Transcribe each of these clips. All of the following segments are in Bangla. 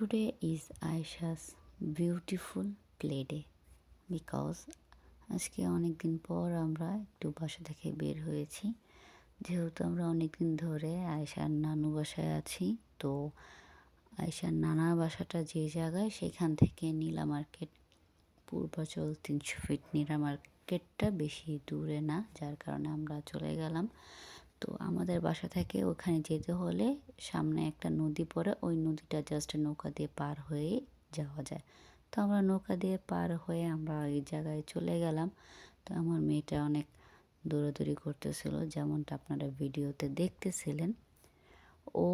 Today is Aisha's beautiful play day because আজকে অনেক দিন পর আমরা একটু বাসা থেকে বের হয়েছি। যেহেতু আমরা অনেক দিন ধরে আয়সার নানু বাসায় আছি, তো আয়সার নানা বাসাটা যে জায়গায় সেখান থেকে নীলা মার্কেট পূর্বাচল তিনশো ফিট নীলা মার্কেটটা বেশি দূরে না, যার কারণে আমরা চলে গেলাম। তো আমাদের বাসা থেকে ওখানে যেতে হলে সামনে একটা নদী পড়ে, ওই নদীটা জাস্ট নৌকা দিয়ে পার হয়ে যাওয়া যায়। তো আমরা নৌকা দিয়ে পার হয়ে আমরা ওই জায়গায় চলে গেলাম। তো আমার মেয়েটা অনেক দৌড়াদৌড়ি করতেছিল, যেমনটা আপনারা ভিডিওতে দেখতেছিলেন। ও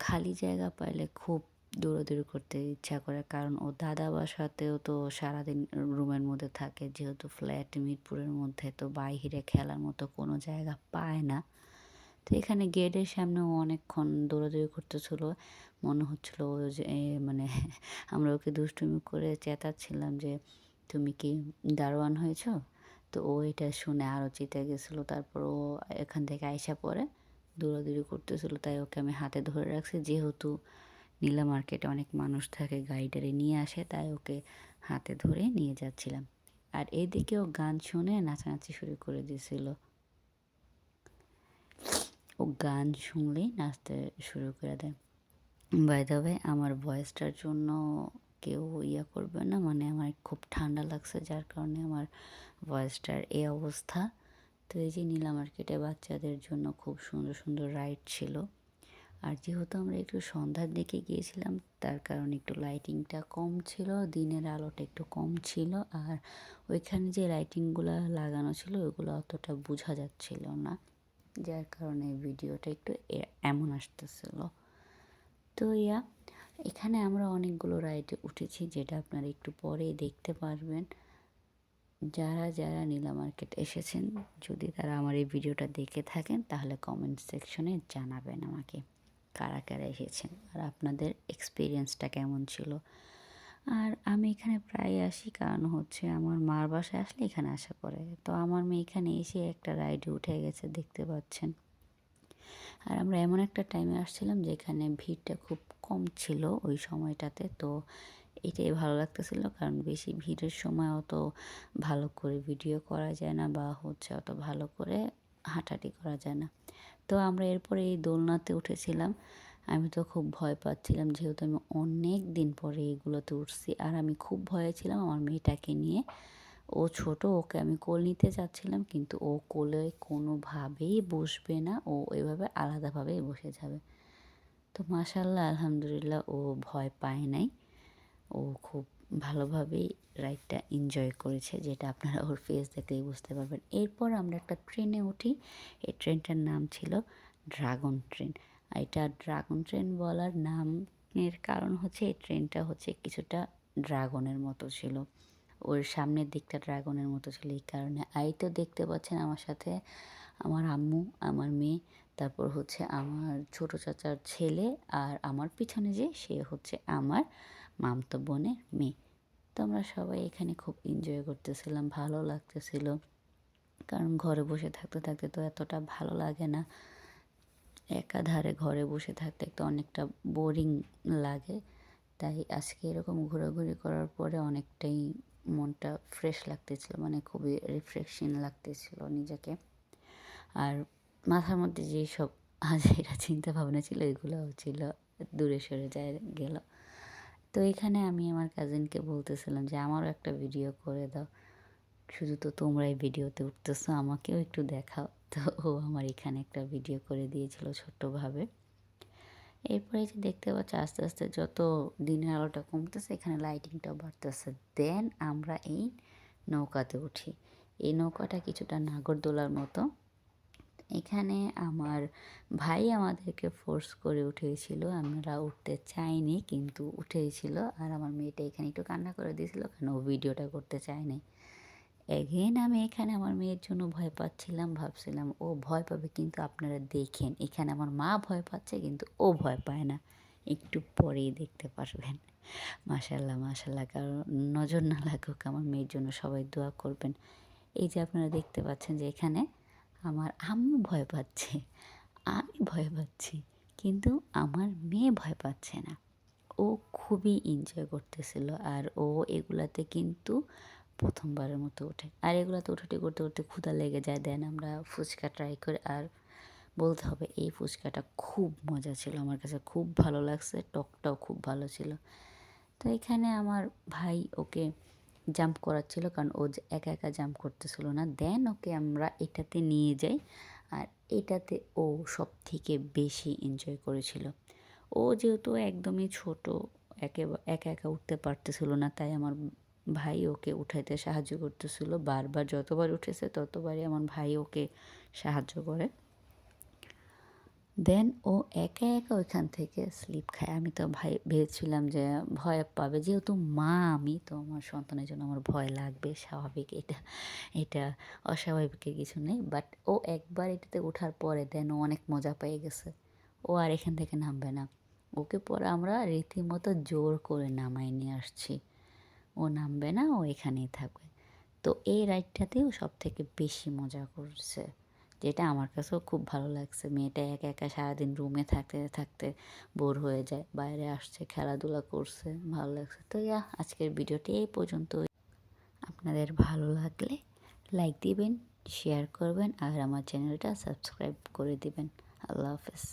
খালি জায়গা পাইলে খুব দৌড়াদৌড়ি করতে ইচ্ছা করে। কারণ ও দাদা বাসাতেও তো সারাদিন রুমের মধ্যে থাকে, যেহেতু ফ্ল্যাট মিরপুরের মধ্যে, তো বাইরে খেলার মতো কোনো জায়গা পায় না। তো এখানে গেটের সামনে অনেকক্ষণ দৌড়াদৌড়ি করতেছিল। মনে হচ্ছিল ও যে মানে আমরা ওকে দুষ্টুমি করে চেঁচাচ্ছিলাম যে, তুমি কি দারোয়ান হয়েছো? তো ও এটা শুনে আরও চেতে গেছিল। তারপর ও এখান থেকে আইসা পরে দৌড়াদৌড়ি করতেছিল। তাই ওকে আমি হাতে ধরে রাখছি। যেহেতু নীলা মার্কেটে অনেক মানুষ থাকে গাড়িটারে নিয়ে আসে, তাই ওকে হাতে ধরে নিয়ে যাচ্ছিলাম। আর এদিকে ও গান শুনে নাচানাচি শুরু করে দিয়েছিল। ও গান শুনলেই নাচতে শুরু করে দেয়। বাই আমার ভয়েসটার জন্য কেউ ইয়া করবে না মানে আমার খুব ঠান্ডা লাগছে, যার কারণে আমার ভয়েসটার এই অবস্থা। তো এই যে নীলা মার্কেটে বাচ্চাদের জন্য খুব সুন্দর সুন্দর রাইড ছিল। আর যেহেতু আমরা একটু সন্ধ্যার দিকে গিয়েছিলাম, তার কারণে একটু লাইটিংটা কম ছিল, দিনের আলোটা একটু কম ছিল, আর ওইখানে যে লাইটিংগুলো লাগানো ছিল, ওইগুলো অতটা বোঝা যাচ্ছিল না, যার কারণে ভিডিওটা একটু এমন আসতেছিল। তো ইয়া, এখানে আমরা অনেকগুলো রাইডে উঠেছি, যেটা আপনারা একটু পরেই দেখতে পারবেন। যারা যারা নীলা মার্কেট এসেছেন, যদি তারা আমার এই ভিডিওটা দেখে থাকেন, তাহলে কমেন্ট সেকশনে জানাবেন আমাকে। কারা কারা এসেছেন। আর আপনাদের এক্সপিরিয়েন্সটা কেমন ছিল? আর আমি এখানে প্রায় আসি, কারণ হচ্ছে আমার মার বাসায় আসলে এখানে আসা পড়ে। তো আমার মেয়ে এখানে এসে একটা রাইডে উঠে গেছে, দেখতে পাচ্ছেন। আর আমরা এমন একটা টাইমে আসছিলাম যেখানে ভিড়টা খুব কম ছিল ওই সময়টাতে। তো এটাই ভালো লাগতেছিল, কারণ বেশি ভিড়ের সময় অত ভালো করে ভিডিও করা যায় না বা হচ্ছে অত ভালো করে হাঁটাহাঁটি করা যায় না। তো আমরা এরপরে এই দোলনাতে উঠেছিলাম। আমি তো খুব ভয় পাচ্ছিলাম, যেহেতু আমি অনেক দিন পরে এগুলোতে উঠছি। আর আমি খুব ভয়ে ছিলাম আমার মেয়েটাকে নিয়ে। ও ছোট, ওকে আমি কোল নিতে যাচ্ছিলাম কিন্তু ও কোলে কোনোভাবেই বসবে না। ও এভাবে আলাদাভাবেই বসে যাবে। তো মাশাল্লাহ আলহামদুলিল্লাহ ও ভয় পায় নাই। ভালোভাবেই রাইডটা এনজয় করেছে, যেটা আপনারা ওর ফেস দেখলেই বুঝতে পারবেন। এরপর আমরা একটা ট্রেনে উঠি। এই ট্রেনটার নাম ছিল ড্রাগন ট্রেন এটা ড্রাগন ট্রেন বলার নামের কারণ হচ্ছে, এই ট্রেনটা হচ্ছে কিছুটা ড্রাগনের মতো ছিল। ওর সামনের দিকটা ড্রাগনের মতো ছিল এই কারণে। আই তো দেখতে পাচ্ছেন আমার সাথে আমার আম্মু, আমার মেয়ে, তারপর হচ্ছে আমার ছোট চাচার ছেলে আর আমার পিছনে যে, সে হচ্ছে আমার মামতো বোনের মেয়ে। তো আমরা সবাই এখানে খুব এনজয় করতেছিলাম, ভালো লাগতেছিল। কারণ ঘরে বসে থাকতে থাকতে তো এতটা ভালো লাগে না। একাধারে ঘরে বসে থাকতে তো অনেকটা বোরিং লাগে। তাই আজকে এরকম ঘোরাঘুরি করার পরে অনেকটাই মনটা ফ্রেশ লাগতেছিল মানে খুবই রিফ্রেশিং লাগতেছিল নিজেকে। আর মাথার মধ্যে যেই সব হাজারিরা চিন্তা ভাবনা ছিল, এগুলোও ছিল, দূরে সরে যায় গেল। তো এখানে আমি আমার কাজিনকে বলতেছিলাম যে, আমারও একটা ভিডিও করে দাও। শুধু তো তোমরা এই ভিডিওতে উঠতেছো, আমাকেও একটু দেখাও। তো ও আমার এখানে একটা ভিডিও করে দিয়েছিল ছোট্টভাবে। এরপরে যে দেখতে পাচ্ছ, আস্তে আস্তে যত দিনের আলোটা কমতেছে, এখানে লাইটিংটাও বাড়তেছে। দেন আমরা এই নৌকাতে উঠি। এই নৌকাটা কিছুটা নাগরদোলার মতো। এখানে আমার ভাই আমাদেরকে ফোর্স করে উঠেছিল, আমরা উঠতে চাইনি কিন্তু উঠেছিল আর আমার মেয়েটা এখানে একটু কান্না করে দিয়েছিল কারণ ও ভিডিওটা করতে চায়নি। এগেন আমি এখানে আমার মেয়ের জন্য ভয় পাচ্ছিলাম, ভাবছিলাম ও ভয় পাবে কিন্তু আপনারা দেখেন, এখানে আমার মা ভয় পাচ্ছে কিন্তু ও ভয় পায় না। একটু পরেই দেখতে পারবেন। মাশাল্লাহ মাশাল্লাহ কারণ নজর না লাগুক, আমার মেয়ের জন্য সবাই দোয়া করবেন। এই যে আপনারা দেখতে পাচ্ছেন যে এখানে আমার আম্মু ভয় পাচ্ছে, আমি ভয় পাচ্ছি, কিন্তু আমার মেয়ে ভয় পাচ্ছে না। ও খুবই এনজয় করতেছিল আর ও এগুলাতে কিন্তু প্রথমবারের মতো ওঠে। আর এগুলাতে উঠাটি করতে করতে ক্ষুধা লেগে যায়। দেন আমরা ফুচকা ট্রাই করে আর বলতে হবে এই ফুচকাটা খুব মজা ছিল আমার কাছে, খুব ভালো লাগছে, টকটাও খুব ভালো ছিল। তো এখানে আমার ভাই ওকে জাম্প করাচ্ছিল কারণ ও একা একা জাম্প করতেছিল না। দেন ওকে আমরা এটাতে নিয়ে যাই আর এটাতে ও সব থেকে বেশি এনজয় করেছিল। ও যেহেতু একদমই ছোট, একে একা একা উঠতে পারতেছিল না, তাই আমার ভাই ওকে উঠাইতে সাহায্য করতেছিল। বারবার যতবার উঠেছে ততবারই আমার ভাই ওকে সাহায্য করে। দেন ও একা একা ওইখান থেকে স্লিপ খায়। আমি তো ভাই ভেবেছিলাম যে ভয় পাবে। যেহেতু মা আমি, তো আমার সন্তানের জন্য আমার ভয় লাগবে, স্বাভাবিক এটা এটা অস্বাভাবিকের কিছু নেই। বাট ও একবার এটাতে ওঠার পরে দেন ও অনেক মজা পেয়ে গেছে। ও আর এখান থেকে নামবে না। ওকে পরে আমরা রীতিমতো জোর করে নামাই নিয়ে আসছি। ও নামবে না, ও এখানেই থাকবে। তো এই রাইডটাতেও সব থেকে বেশি মজা করছে। যেটা আমার কাছেও খুব ভালো লাগছে। মেয়েটা একা একা সারাদিন রুমে থাকতে থাকতে বোর হয়ে যায়, বাইরে আসছে, খেলাধুলা করছে, ভালো লাগছে। তো ইয়া, আজকের ভিডিওটি এই পর্যন্ত আপনাদের ভালো লাগলে লাইক দিবেন শেয়ার করবেন, আর আমার চ্যানেলটা সাবস্ক্রাইব করে দিবেন। আল্লাহ হাফেজ।